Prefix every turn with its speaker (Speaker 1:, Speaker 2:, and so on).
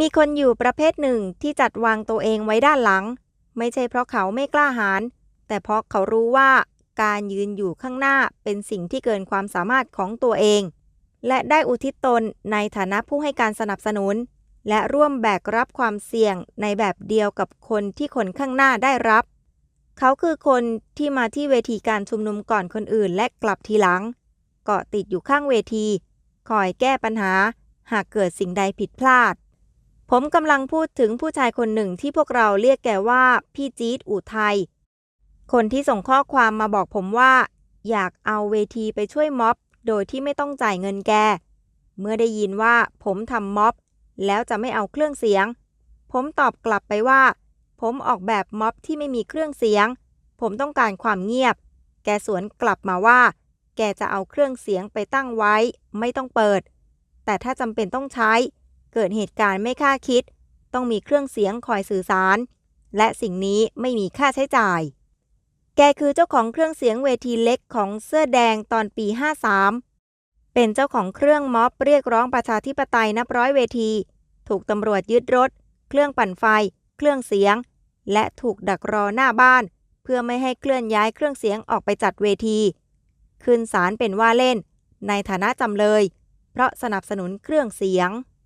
Speaker 1: มีคนอยู่ประเภทหนึ่งที่จัดวางตัวเองไว้ด้านหลัง ไม่ใช่เพราะเขาไม่กล้าหาญแต่เพราะเขารู้ว่าการยืนอยู่ข้างหน้าเป็นสิ่งที่เกินความสามารถของตัวเอง และได้อุทิศตนในฐานะผู้ให้การสนับสนุน และร่วมแบกรับความเสี่ยงในแบบเดียวกับคนที่คนข้างหน้าได้รับ เขาคือคนที่มาที่เวทีการชุมนุมก่อนคนอื่นและกลับทีหลัง เกาะติดอยู่ข้างเวที คอยแก้ปัญหา หากเกิดสิ่งใดผิดพลาด ผมกำลังพูดถึงผู้ชายคนหนึ่งที่พวกเราเรียกแกว่าพี่จี๊ดอุทัยคนที่ส่งข้อความมาบอกผมว่า อยากเอาเวทีไปช่วยม็อบ โดยที่ไม่ต้องจ่ายเงินแก เมื่อได้ยินว่าผมทำม็อบ แล้วจะไม่เอาเครื่องเสียง ผมตอบกลับไปว่า ผมออกแบบม็อบที่ไม่มีเครื่องเสียง ผมต้องการความเงียบ แกสวนกลับมาว่า แกจะเอาเครื่องเสียงไปตั้งไว้ ไม่ต้องเปิด แต่ถ้าจำเป็นต้องใช้ เกิดเหตุการณ์ไม่คาดคิด ต้องมีเครื่องเสียงคอยสื่อสาร และสิ่งนี้ไม่มีค่าใช้จ่าย แกคือเจ้าของเครื่องเสียงเวทีเล็กของเสื้อแดงตอนปี 53 เป็นเจ้าของเครื่องม็อบเรียกร้องประชาธิปไตยนับร้อยเวที ถูกตำรวจยึดรถ เครื่องปั่นไฟ เครื่องเสียง และถูกดักรอหน้าบ้าน เพื่อไม่ให้เคลื่อนย้ายเครื่องเสียงออกไปจัดเวที ขึ้นศาลเป็นว่าเล่น ในฐานะจำเลย เพราะสนับสนุนเครื่องเสียง